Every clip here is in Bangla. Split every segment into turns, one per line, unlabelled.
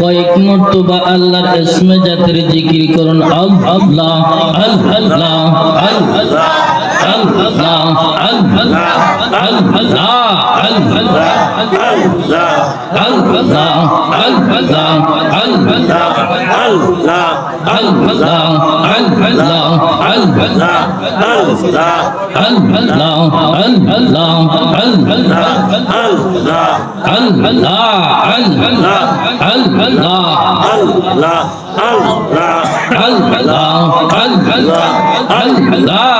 কয়েক মর্তবা আল্লাহর ইসমে জাতের জিকির করুন আল্লাহ আল্লাহ আল্লাহ আল্লাহ আল্লাহ আল্লাহ আল্লাহ আল্লাহ আল্লাহ আল্লাহ আল্লাহ আল্লাহ আল্লাহ আল্লাহ আল্লাহ আল্লাহ আল্লাহ আল্লাহ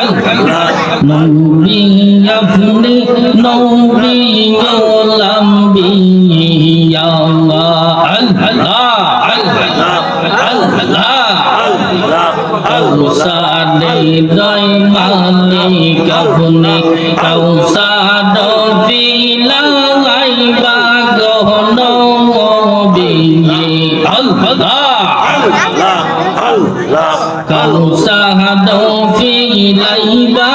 আল্লাহ নূরি আপনি নূরি মৌলাম্বি আল্লাহ আল্লাহ আল্লাহ আল্লাহ কৌসারে দয় মালিক আল্লাহ আল্লাহ কাউসাহাদু ফি লাইবা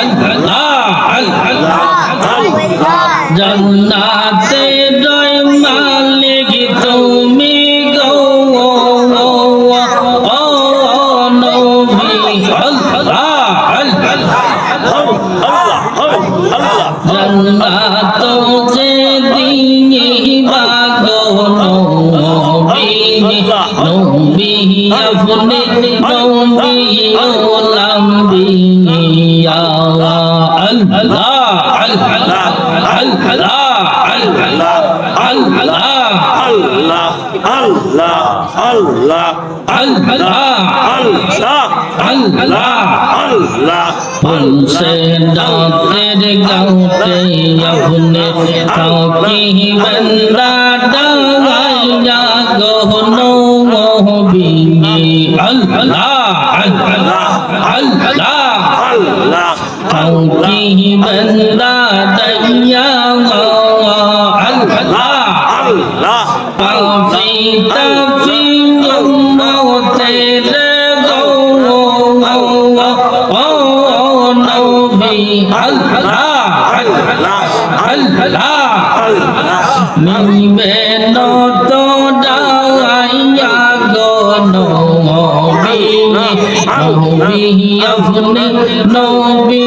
আল্লাহ আল্লাহ আল্লাহ জান্নাতে জয় মালিক তুমি গো ও নবী আল্লাহ আল্লাহ আল্লাহ আল্লাহ জান্নাত نبي أفني نومي والأنبياء الله الله الله الله الله الله الله الله उनसे दाते गाते अपने ताकि बंदा فيه من لا تيا الله الله أعطيت في الموت নিবে নত ডাইয়া গনবি নবি আপনি নবি